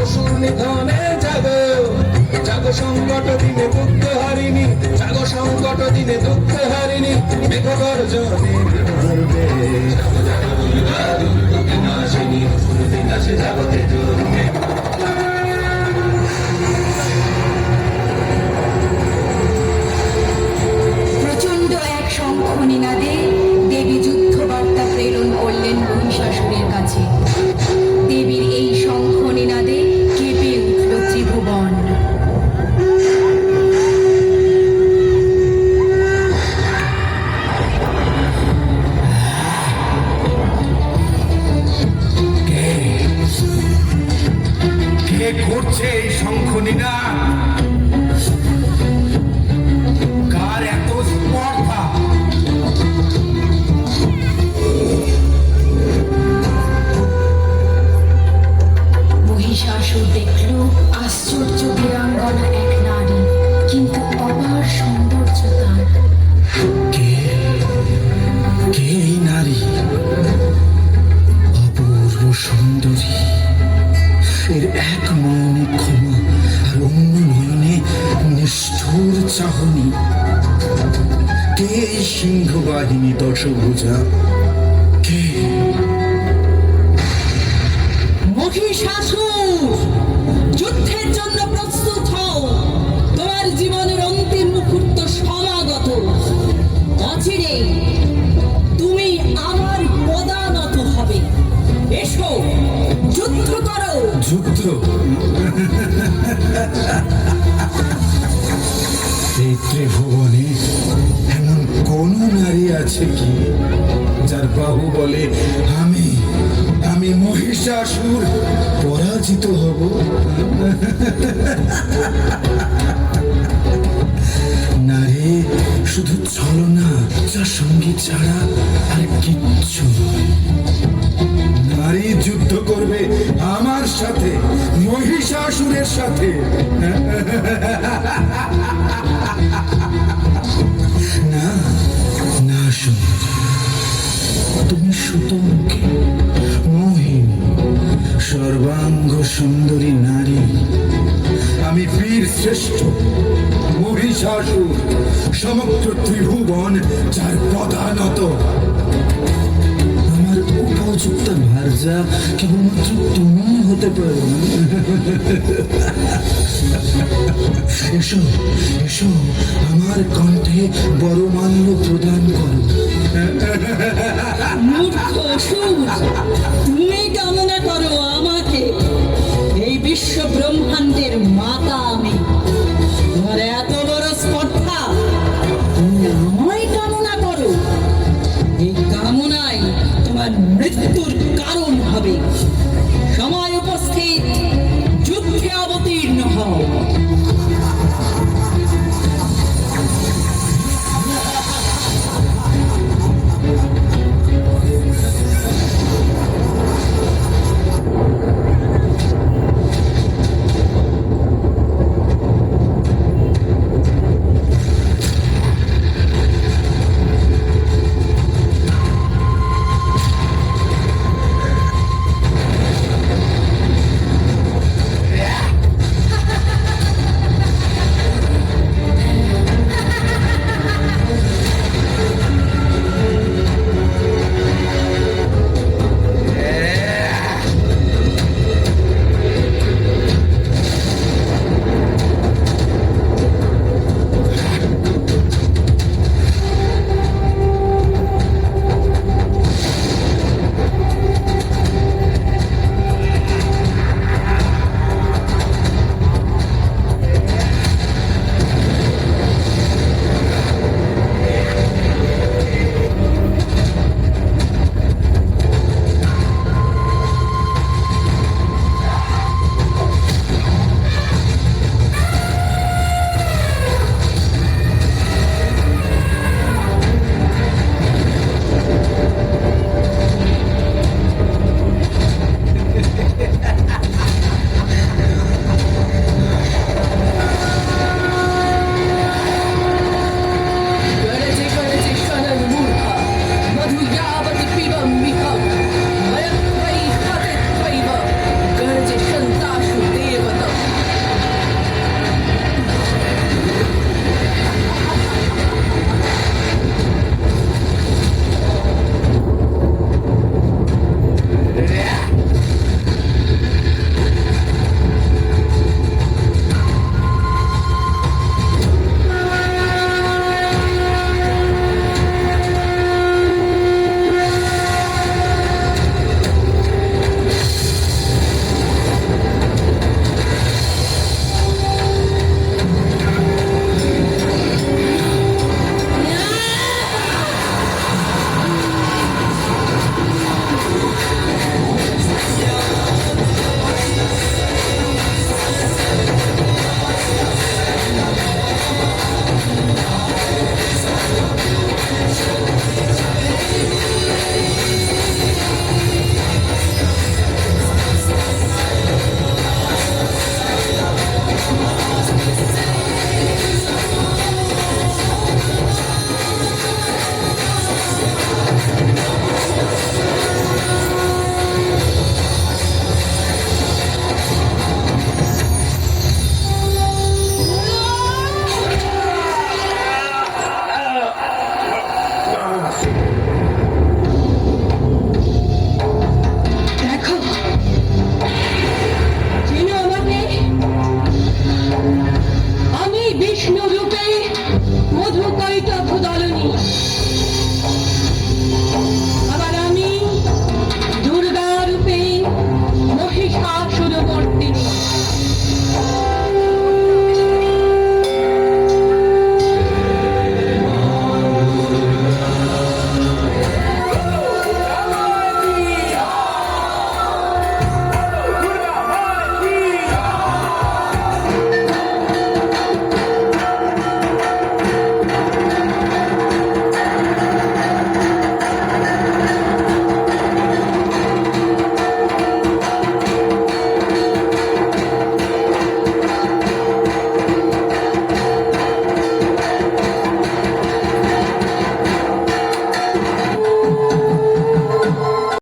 অসুর নিধনে জাগো। জাগো সংকট দিনে দুঃখ কে করছে কে সিংহ বাহিনী দশভুজা? কে? মহিষাসুর যুদ্ধের জন্য প্রস্তুত হও। তোমার জীবনের অন্তিম মুহূর্ত ত্রিভুবনে এমন কোন নারী আছে কি যার বাহু বলে, আমি আমি মহিষাসুর, পরাজিত হব নারী শুধু ছলনা যা সংগীত ছাড়া আর কিচ্ছু নারী যুদ্ধ করবে আমার সাথে, মহিষাসুরের সাথে। আমি বীর শ্রেষ্ঠ মহিষাসুর সমগ্র ত্রিভুবন যার প্রধানত। আমার উপযুক্ত ভার্যা কেবলমাত্র তুমি হতে পারো। এসো এসো, আমার কণ্ঠে প্রদান করো। মূর্খ তুমি কেমন বিশ্ব ব্রহ্মাণ্ডের মাতা।